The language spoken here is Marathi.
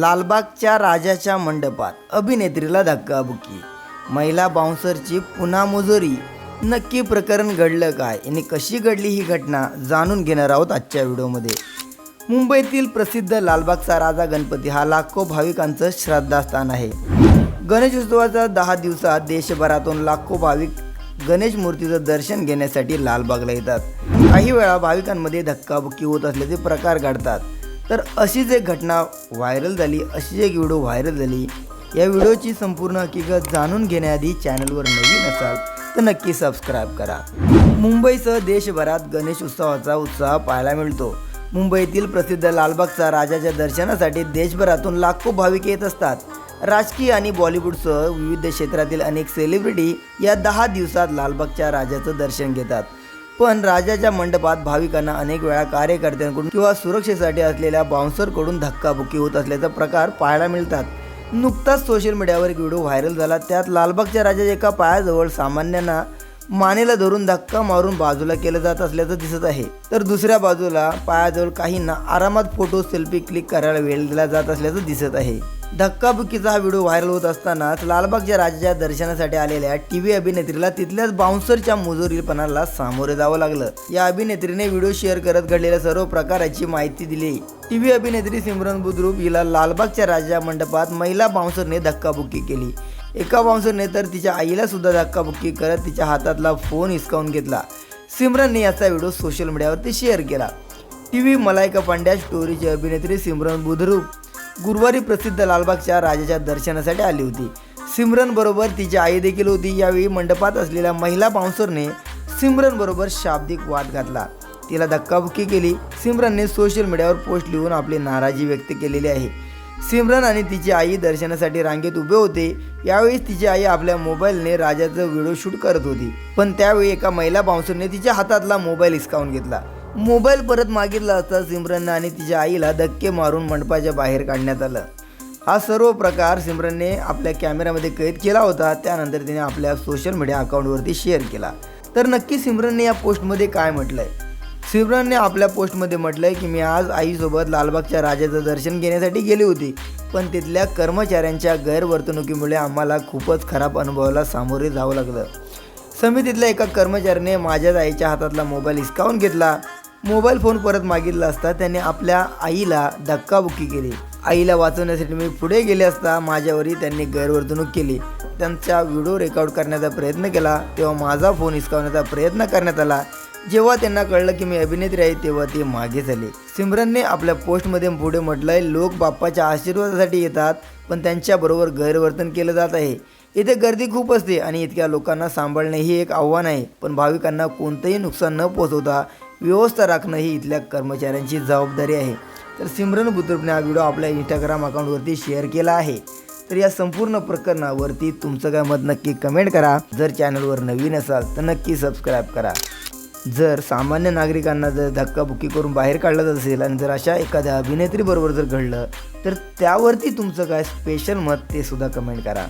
लालबागच्या राजाच्या मंडपात अभिनेत्रीला धक्काबुक्की. महिला बाउन्सरची पुन्हा मुजोरी. नक्की प्रकरण घडलं काय? आणि कशी घडली ही घटना? जाणून घेणार आहोत आजच्या व्हिडिओमध्ये. मुंबईतील प्रसिद्ध लालबागचा राजा गणपती हा लाखो भाविकांचं श्रद्धास्थान आहे. गणेशोत्सवाच्या दहा दिवसात देशभरातून लाखो भाविक गणेश मूर्तीचं दर्शन घेण्यासाठी लालबागला येतात. काही वेळा भाविकांमध्ये धक्काबुक्की होत असल्याचे प्रकार घडतात. तर अशीच एक घटना व्हायरल झाली अशीच एक व्हिडिओ व्हायरल झाली या व्हिडिओची संपूर्ण हकीकत जाणून घेण्याआधी चॅनलवर नवीन असाल तर नक्की सबस्क्राईब करा. मुंबईसह देशभरात गणेश उत्सवाचा उत्साह पाहायला मिळतो. मुंबईतील प्रसिद्ध लालबागचा राजाच्या दर्शनासाठी देशभरातून लाखो भाविक येत असतात. राजकीय आणि बॉलिवूडसह विविध क्षेत्रातील अनेक सेलिब्रिटी या दहा दिवसात लालबागच्या राजाचं दर्शन घेतात. पण राजाच्या मंडपात भाविकांना अनेक वेळा कार्यकर्त्यांकडून किंवा सुरक्षेसाठी असलेल्या बाउन्सरकडून धक्काबुक्की होत असल्याचा प्रकार पाहायला मिळतात. नुकताच सोशल मीडियावर एक व्हिडिओ व्हायरल झाला. त्यात लालबागच्या राजाच्या एका पायाजवळ सामान्यांना मानेला धरून धक्का मारून बाजूला केलं जात असल्याचं दिसत आहे. तर दुसऱ्या बाजूला पायाजवळ काहींना आरामात फोटो सेल्फी क्लिक करायला वेळ दिला जात असल्याचं दिसत आहे. धक्काबुक्कीचा हा व्हिडिओ व्हायरल होत असतानाच लालबागच्या राजाच्या दर्शनासाठी आलेल्या टी व्ही अभिनेत्रीला तिथल्याच बाउन्सरच्या मुजोरीलपणाला सामोरे जावं लागलं. या अभिनेत्रीने व्हिडिओ शेअर करत घडलेल्या सर्व प्रकाराची माहिती दिली. टी व्ही अभिनेत्री सिमरन बुद्रुक हिला लालबागच्या राजा मंडपात महिला बाउन्सरने धक्काबुक्की केली. एका बाउन्सरने तर तिच्या आईला सुद्धा धक्काबुक्की करत तिच्या हातातला फोन हिसकावून घेतला. सिमरनने याचा व्हिडिओ सोशल मीडियावरती शेअर केला. टी व्ही मलायका पांड्या स्टोरीची अभिनेत्री सिमरन बुद्रुक गुरुवारी प्रसिद्ध लालबागच्या राजाच्या दर्शनासाठी आली होती. सिमरन बरोबर तिची आई देखील होती. यावेळी मंडपात असलेल्या महिला बाउन्सरने सिमरन बरोबर शाब्दिक वाद घातला. तिला धक्काबुक्की केली. सिमरनने सोशल मीडियावर पोस्ट लिहून आपली नाराजी व्यक्त केलेली आहे. सिमरन आणि तिची आई दर्शनासाठी रांगेत उभे होते. यावेळी तिची आई आपल्या मोबाईलने राजाचं व्हिडिओ शूट करत होती. पण त्यावेळी एका महिला बाउन्सरने तिच्या हातातला मोबाईल हिसकावून घेतला. मोबाईल परत मागितला असता सिमरननं आणि तिच्या आईला धक्के मारून मंडपाच्या बाहेर काढण्यात आलं. हा सर्व प्रकार सिमरनने आपल्या कॅमेऱ्यामध्ये कैद केला होता. त्यानंतर तिने आपल्या सोशल मीडिया अकाउंटवरती शेअर केला. तर नक्की सिमरनने या पोस्टमध्ये काय म्हटलंय? सिमरनने आपल्या पोस्टमध्ये म्हटलंय की मी आज आईसोबत लालबागच्या राजाचं दर्शन घेण्यासाठी गेली होती. पण तिथल्या कर्मचाऱ्यांच्या गैरवर्तणुकीमुळे आम्हाला खूपच खराब अनुभवाला सामोरे जावं लागलं. समितीतल्या एका कर्मचाऱ्याने माझ्याच आईच्या हातातला मोबाईल हिसकावून घेतला. मोबाईल फोन परत मागितला असता त्याने आपल्या आईला धक्काबुक्की केली. आईला वाचवण्यासाठी मी पुढे गेले असता माझ्यावरही त्यांनी गैरवर्तणूक केली. त्यांचा व्हिडिओ रेकॉर्ड करण्याचा प्रयत्न केला तेव्हा माझा फोन हिसकावण्याचा प्रयत्न करण्यात आला. जेव्हा त्यांना कळलं की मी अभिनेत्री आहे तेव्हा ते मागे झाले. सिमरनने आपल्या पोस्टमध्ये पुढे म्हटलंय लोक बाप्पाच्या आशीर्वादासाठी येतात पण त्यांच्याबरोबर गैरवर्तन केलं जात आहे. इथे गर्दी खूप असते आणि इतक्या लोकांना सांभाळणे ही एक आव्हान आहे पण भाविकांना कोणतंही नुकसान न पोहोचवता व्यवस्था राखणं ही इथल्या कर्मचाऱ्यांची जबाबदारी आहे. तर सिमरन बुद्रुपने हा व्हिडिओ आपल्या इंस्टाग्राम अकाउंटवरती शेअर केला आहे. तर या संपूर्ण प्रकरणावरती तुमचं काय मत नक्की कमेंट करा. जर चॅनलवर नवीन असाल तर नक्की सबस्क्राईब करा. जर सामान्य नागरिकांना जर धक्काबुक्की करून बाहेर काढलं जात असेल आणि जर अशा एखाद्या अभिनेत्रीबरोबर जर घडलं तर त्यावरती तुमचं काय स्पेशल मत ते सुद्धा कमेंट करा.